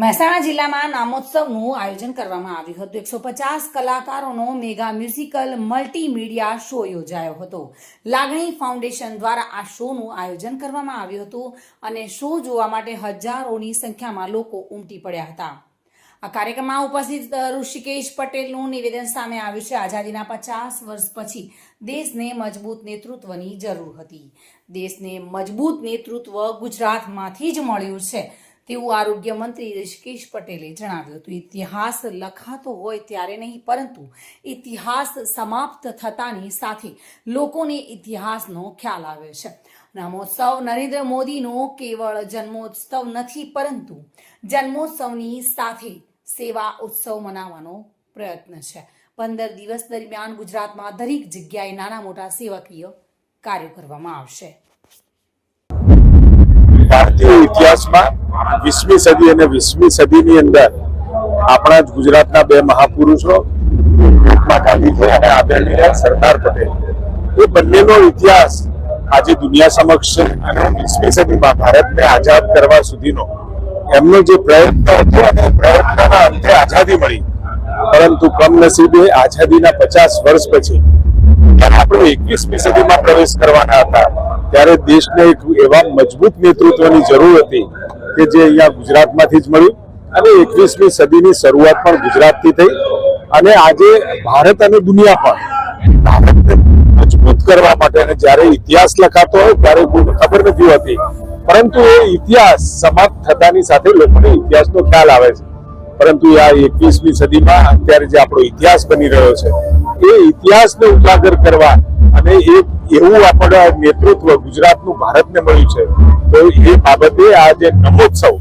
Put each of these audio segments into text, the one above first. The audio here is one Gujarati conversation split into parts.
મહેસાણા જિલ્લામાં નામોત્સવનું આયોજન કરવામાં આવ્યું હતું. એકસો પચાસ કલાકારોનો મેગા મ્યુઝિકલ મલ્ટીમીડિયા શો યોજાયો હતો. લાગણી ફાઉન્ડેશન દ્વારા આ શોનું આયોજન કરવામાં આવ્યું હતું અને શો જોવા માટે હજારોની સંખ્યામાં લોકો ઉમટી પડ્યા હતા. આ કાર્યક્રમમાં ઉપસ્થિત ઋષિકેશ પટેલનું નિવેદન સામે આવ્યું છે. આઝાદીના પચાસ વર્ષ પછી દેશને મજબૂત નેતૃત્વની જરૂર હતી. દેશને મજબૂત નેતૃત્વ ગુજરાતમાંથી જ મળ્યું છે. તેવું આરોગ્ય મંત્રી ઋષિકેશ પટેલે જણાવ્યું હતું. ઇતિહાસ લખાતો હોય ત્યારે નહીં, પરંતુ ઇતિહાસ સમાપ્ત થતાની સાથે લોકોને ઇતિહાસનો ખ્યાલ આવે છે. રામોત્સવ નરેન્દ્ર મોદીનો કેવળ જન્મોત્સવ નથી, પરંતુ જન્મોત્સવની સાથે સેવા ઉત્સવ મનાવવાનો પ્રયત્ન છે. પંદર દિવસ દરમિયાન ગુજરાતમાં દરેક જગ્યાએ નાના મોટા સેવાકીય કાર્યો કરવામાં આવશે. ભારતીય ઇતિહાસમાં વીસમી સદી અને વીસમી સદીની અંદર આપણા જ ગુજરાતના બે મહાપુરુષો, મહાત્મા ગાંધીજી અને આદરણીય સરદાર પટેલ, એ બંનેનો ઇતિહાસ આજે દુનિયા સમક્ષ અને વીસમી સદીમાં ભારતને આઝાદ કરવા સુધીનો એમનો જે પ્રયત્ન હતો અને પ્રયત્નના અંતે આઝાદી મળી. પરંતુ કમનસીબે આઝાદીના પચાસ વર્ષ પછી આપણે એકવીસમી સદીમાં પ્રવેશ કરવાના હતા, ત્યારે દેશને એક એવા મજબૂત નેતૃત્વની જરૂર હતી કે જે અહીંયા ગુજરાતમાંથી જ મળ્યું અને એકવીસમી સદીની શરૂઆત પણ ગુજરાતથી થઈ. અને આજે ભારત અને દુનિયા પણ ભારતને મજબૂત કરવા માટે અને જ્યારે ઇતિહાસ લખાતો હોય ત્યારે ખબર નથી હોતી. પરંતુ એ ઇતિહાસ સમાપ્ત થતાની સાથે લોકોને ઇતિહાસનો ખ્યાલ આવે છે. પરંતુ આ એકવીસમી સદીમાં અત્યારે જે આપણો ઇતિહાસ બની રહ્યો છે, એ ઇતિહાસને ઉજાગર કરવા અને એક એવું આપણા નેતૃત્વ ગુજરાતનું ભારતને મળ્યું છે. તો એ બાબતે આ જે નમોત્સવ,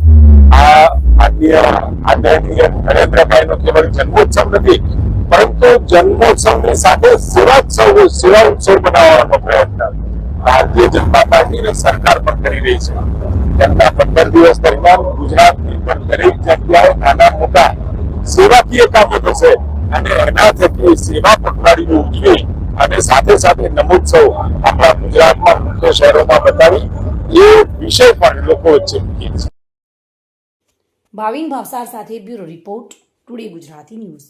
આ માનનીય આદરણીય નરેન્દ્રભાઈનો કેવળ જન્મોત્સવ નથી, પરંતુ જન્મોત્સવની સાથે સેવાત્સવ, સેવા ઉત્સવ બનાવવાનો પ્રયત્ન. ભારતીય જનતા પાર્ટી અને સરકાર પણ કરી રહી છે. તેમના પંદર દિવસ દરમિયાન ગુજરાતની પણ દરેક જગ્યાએ નાના મોટા સેવાકીય કામો થશે અને એના થકી સેવા પખવાડીઓ ઉજવી. અને સાથે સાથે નમોત્સવ આપણા ગુજરાતમાં મુખ્ય શહેરોમાં બતાવી એ વિષય પણ લોકો વચ્ચે મૂકીએ છે. ભાવિન ભાવસાર સાથે bureau report today Gujarati news.